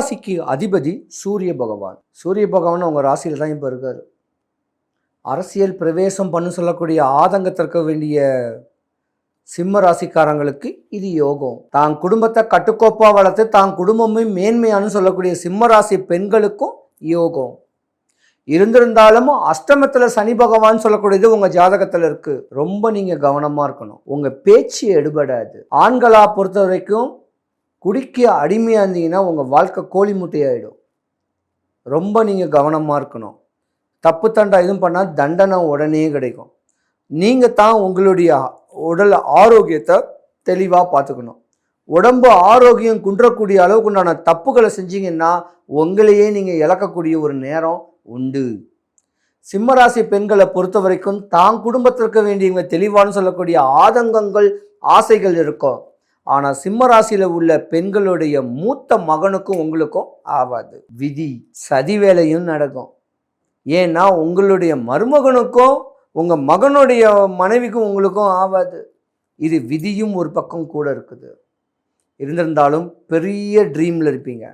ராசிக்கு அதிபதி சூரிய பகவான். சூரிய பகவான் உங்கள் ராசியில் தான் இப்போ இருக்கார். அரசியல் பிரவேசம் பண்ண சொல்லக்கூடிய ஆதங்கத்திற்க வேண்டிய சிம்ம ராசிக்காரங்களுக்கு இது யோகம். தான் குடும்பத்தை கட்டுக்கோப்பாக வளர்த்து தான் குடும்பமே மேன்மையானு சொல்லக்கூடிய சிம்ம ராசி பெண்களுக்கும் யோகம். இருந்திருந்தாலும் அஷ்டமத்தில் சனி பகவான் சொல்லக்கூடியது உங்கள் ஜாதகத்தில் இருக்குது ரொம்ப நீங்கள் கவனமாக இருக்கணும். உங்கள் பேச்சு எடுபடாது. ஆண்களாக பொறுத்த வரைக்கும் குடிக்க அடிமையாக இருந்தீங்கன்னா உங்கள் வாழ்க்கை கோழி முட்டையாயிடும். ரொம்ப நீங்கள் கவனமாக இருக்கணும். தப்பு தண்டா எதுவும் பண்ணால் தண்டனை உடனே கிடைக்கும். நீங்கள் தான் உங்களுடைய உடல் ஆரோக்கியத்தை தெளிவாக பார்த்துக்கணும். உடம்பு ஆரோக்கியம் குன்றக்கூடிய அளவுக்கு உண்டான தப்புகளை செஞ்சீங்கன்னா உங்களையே நீங்கள் இழக்கக்கூடிய ஒரு நேரம் உண்டு. சிம்மராசி பெண்களை பொறுத்த வரைக்கும் தான் குடும்பத்திற்கு வேண்டியவங்க தெளிவான்னு சொல்லக்கூடிய ஆதங்கங்கள் ஆசைகள் இருக்கும். ஆனால் சிம்ம ராசியில் உள்ள பெண்களுடைய மூத்த மகனுக்கும் உங்களுக்கும் ஆகாது விதி சதி வேலையும் நடக்கும். ஏன்னா உங்களுடைய மருமகனுக்கும் உங்கள் மகனுடைய மனைவிக்கும் உங்களுக்கும் ஆகாது இது விதியும் ஒரு பக்கம் கூட இருக்குது. இருந்திருந்தாலும் பெரிய ட்ரீமில் இருப்பீங்க.